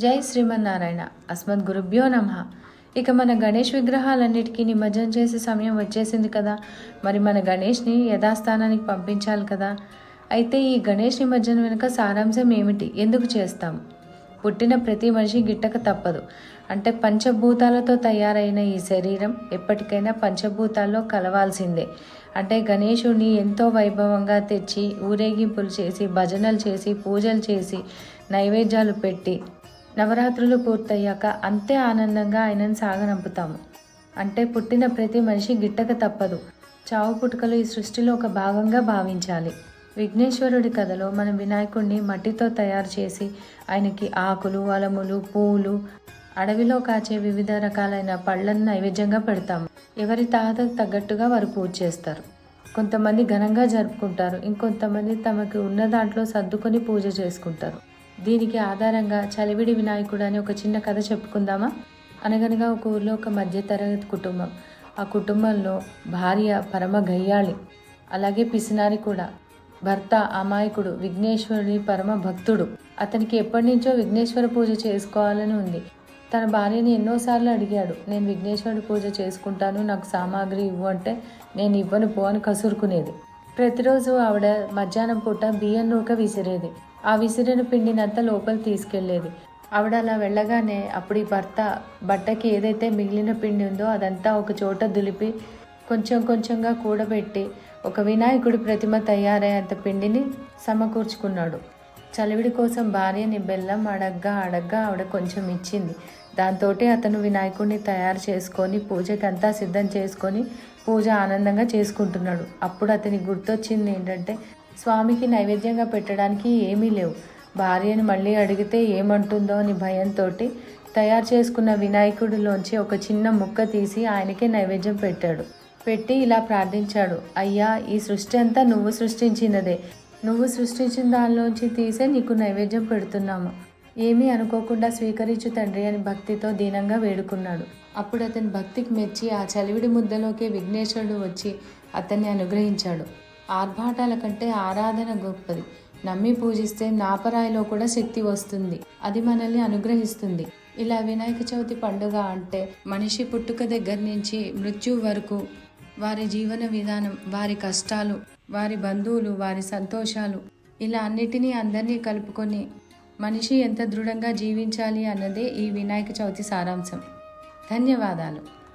జై శ్రీమన్నారాయణ. అస్మద్ గురుభ్యో నమ. ఇక మన గణేష్ విగ్రహాలన్నిటికీ నిమజ్జనం చేసే సమయం వచ్చేసింది కదా. మరి మన గణేష్ని యథాస్థానానికి పంపించాలి కదా. అయితే ఈ గణేష్ నిమజ్జనం వెనుక సారాంశం ఏమిటి? ఎందుకు చేస్తాం? పుట్టిన ప్రతి మనిషి గిట్టక తప్పదు. అంటే పంచభూతాలతో తయారైన ఈ శరీరం ఎప్పటికైనా పంచభూతాల్లో కలవాల్సిందే. అంటే గణేశుడిని ఎంతో వైభవంగా తెచ్చి ఊరేగింపులు చేసి భజనలు చేసి పూజలు చేసి నైవేద్యాలు పెట్టి నవరాత్రులు పూర్తయ్యాక అంతే ఆనందంగా ఆయనను సాగనంపుతాము. అంటే పుట్టిన ప్రతి మనిషి గిట్టక తప్పదు. చావు పుట్టుకలు ఈ సృష్టిలో ఒక భాగంగా భావించాలి. విఘ్నేశ్వరుడి కథలో మనం వినాయకుడిని మట్టితో తయారు చేసి ఆయనకి ఆకులు అలములు పూలు అడవిలో కాచే వివిధ రకాలైన పళ్ళను నైవేద్యంగా పెడతాము. ఎవరి తాతకు తగ్గట్టుగా వారు పూజ చేస్తారు. కొంతమంది ఘనంగా జరుపుకుంటారు. ఇంకొంతమంది తమకు ఉన్న దాంట్లో సర్దుకొని పూజ చేసుకుంటారు. దీనికి ఆధారంగా చలివిడి వినాయకుడు అని ఒక చిన్న కథ చెప్పుకుందామా? అనగనగా ఒక ఊర్లో ఒక మధ్యతరగతి కుటుంబం. ఆ కుటుంబంలో భార్య పరమ గయ్యాళి అలాగే పిసినారి కూడా. భర్త అమాయకుడు విఘ్నేశ్వరుడి పరమ భక్తుడు. అతనికి ఎప్పటి నుంచో విఘ్నేశ్వర పూజ చేసుకోవాలని ఉంది. తన భార్యని ఎన్నోసార్లు అడిగాడు నేను విఘ్నేశ్వరుడి పూజ చేసుకుంటాను నాకు సామాగ్రి ఇవ్వు అంటే నేను ఇవ్వను పో అని కసురుకునేది. ప్రతిరోజు ఆవిడ మధ్యాహ్నం పూట బియ్యం నూక విసిరేది. ఆ విసిరిన పిండినంత లోపల తీసుకెళ్ళేది. ఆవిడ అలా వెళ్ళగానే అప్పుడు ఈ భర్త బట్టకి ఏదైతే మిగిలిన పిండి ఉందో అదంతా ఒక చోట దులిపి కొంచెం కొంచెంగా కూడబెట్టి ఒక వినాయకుడి ప్రతిమ తయారయ్యేంత పిండిని సమకూర్చుకున్నాడు. చలివిడి కోసం భార్యని బెల్లం అడగ్గా అడగ్గా ఆవిడ కొంచెం ఇచ్చింది. దాంతో అతను వినాయకుడిని తయారు చేసుకొని పూజకంతా సిద్ధం చేసుకొని పూజ ఆనందంగా చేసుకుంటున్నాడు. అప్పుడు అతనికి గుర్తొచ్చింది ఏంటంటే స్వామికి నైవేద్యంగా పెట్టడానికి ఏమీ లేవు. భార్యని మళ్ళీ అడిగితే ఏమంటుందో అని భయంతో తయారు చేసుకున్న వినాయకుడిలోంచి ఒక చిన్న ముక్క తీసి ఆయనకే నైవేద్యం పెట్టాడు. పెట్టి ఇలా ప్రార్థించాడు. అయ్యా ఈ సృష్టి అంతా నువ్వు సృష్టించినదే. నువ్వు సృష్టించిన దానిలోంచి తీసే నీకు నైవేద్యం పెడుతున్నాము. ఏమీ అనుకోకుండా స్వీకరించు తండ్రి అని భక్తితో దీనంగా వేడుకున్నాడు. అప్పుడు అతని భక్తికి మెచ్చి ఆ చలివిడి ముద్దలోకి విఘ్నేశ్వరుడు వచ్చి అతన్ని అనుగ్రహించాడు. ఆర్భాటాల కంటే ఆరాధన గొప్పది. నమ్మి పూజిస్తే నాపరాయిలో కూడా శక్తి వస్తుంది. అది మనల్ని అనుగ్రహిస్తుంది. ఇలా వినాయక చవితి పండుగ అంటే మనిషి పుట్టుక దగ్గర నుంచి మృత్యు వరకు వారి జీవన విధానం వారి కష్టాలు వారి బంధువులు వారి సంతోషాలు ఇలా అన్నిటినీ అందరినీ కలుపుకొని మనిషి ఎంత దృఢంగా జీవించాలి అన్నదే ఈ వినాయక చవితి సారాంశం. ధన్యవాదాలు.